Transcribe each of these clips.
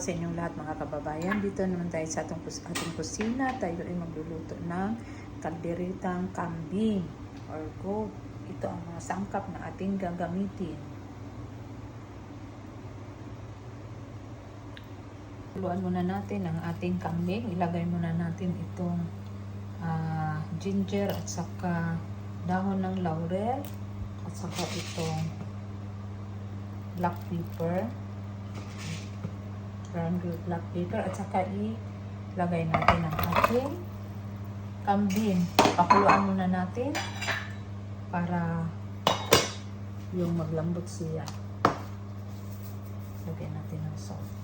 sa inyong lahat mga kababayan. Dito naman tayo sa ating, kus- ating kusina. Tayo ay magluluto ng kalderitang kambing or goat. Ito ang mga sangkap na ating gagamitin. Luan muna natin ang ating kambing. Ilagay muna natin itong ah, ginger at saka dahon ng laurel at saka itong black pepper brown black pepper at saka ilagay natin ang ating kambing. Pakuluan muna natin para yung maglambot siya. Lagyan natin ng salt.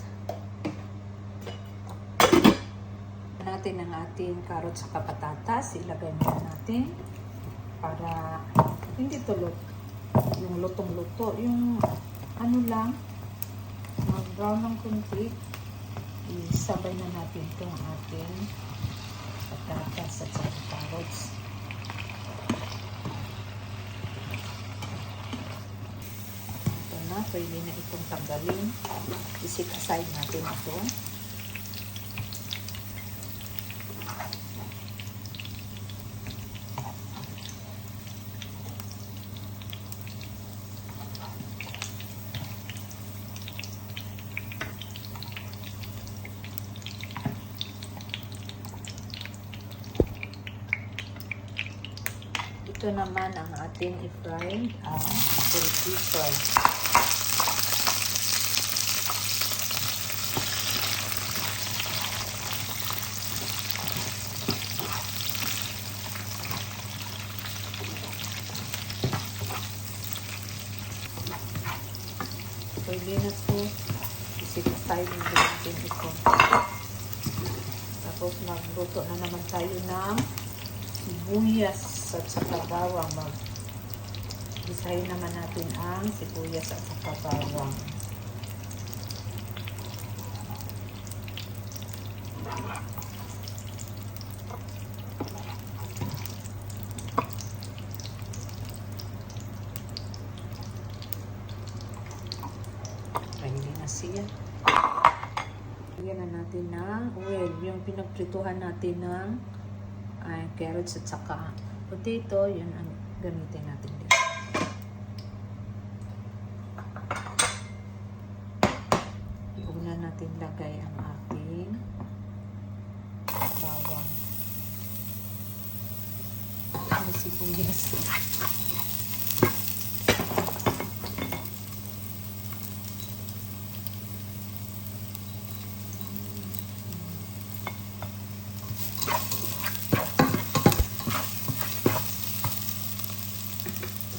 natin ang ating carrots sa patatas. Ilagay muna natin para hindi tulot yung lutong-luto. Yung ano lang, mag-brown ng kunti, isabay na natin itong ating patatas at saka carrots. Ito na, pwede na itong tanggalin. Isit aside natin ito. Ito naman ang ating i-fry ang bell pepper. Pwede na po isip-aside natin ito. Tapos magluto na naman tayo ng sibuyas at saka bawang. Mag Isahin naman natin ang sibuyas at saka bawang. Ready na siya. Lagyan na natin ng oil. Yung pinagprituhan natin ng ay carrots at saka potato, yun ang gamitin natin dito. Una natin lagay ang ating bawang. Ang sibuyas.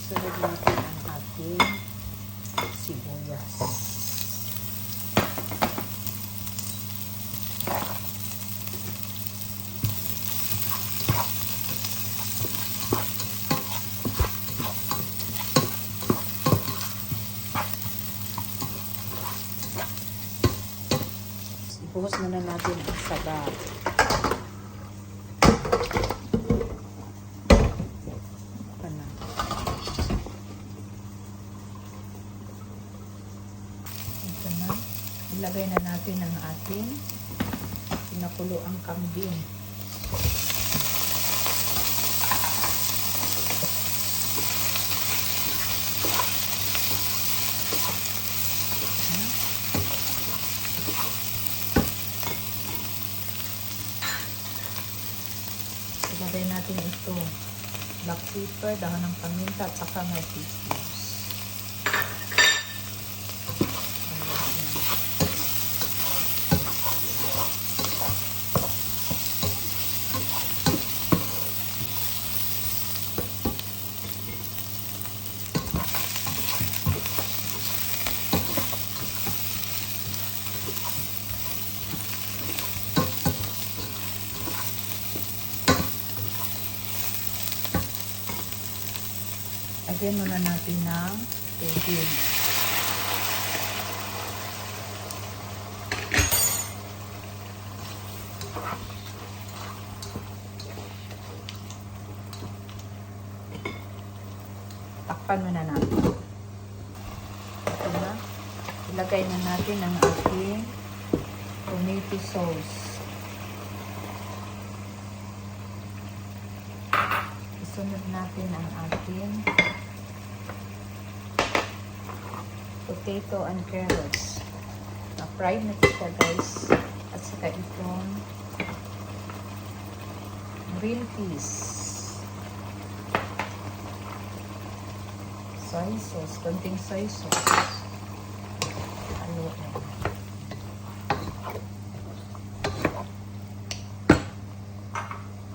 Sunod natin ang ating sibuyas. Ibuhos muna natin ang sabaw. Ano? Ito na. Ilagay na natin ang ating pinakulo ang kambing. Ilagay natin ito. Black pepper, dahon ng paminta, at saka may pipis. Lagyan muna natin ng tubig. Takpan muna natin. Ito na. Ilagay na natin ang ating tomato sauce. Isunod natin ang ating potato and carrots. Na-fried na siya guys. At saka itong green peas. Soy sauce. Konting soy sauce. Ano na.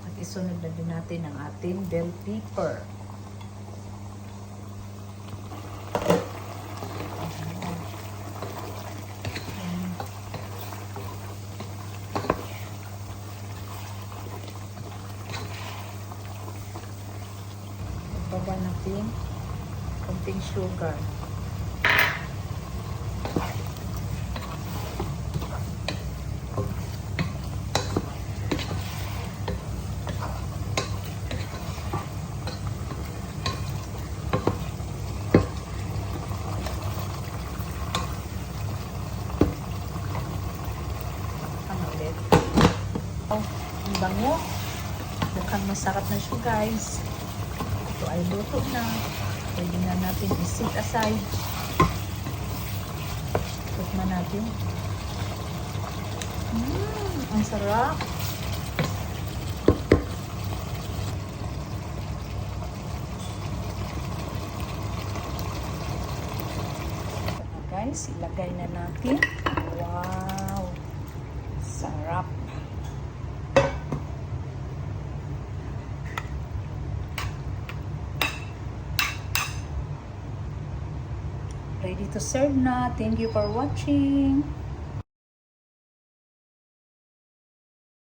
At isunod na din natin ang ating bell pepper. Natin konting sugar. Ano? Oh, ang bango. Mukhang masarap na siya guys. Ito ay luto na. Pwede na natin i-set aside. Tikman natin. Mmm, ang sarap. Guys, ilagay na natin. Wow! Sarap. Ready to serve na. Thank you for watching.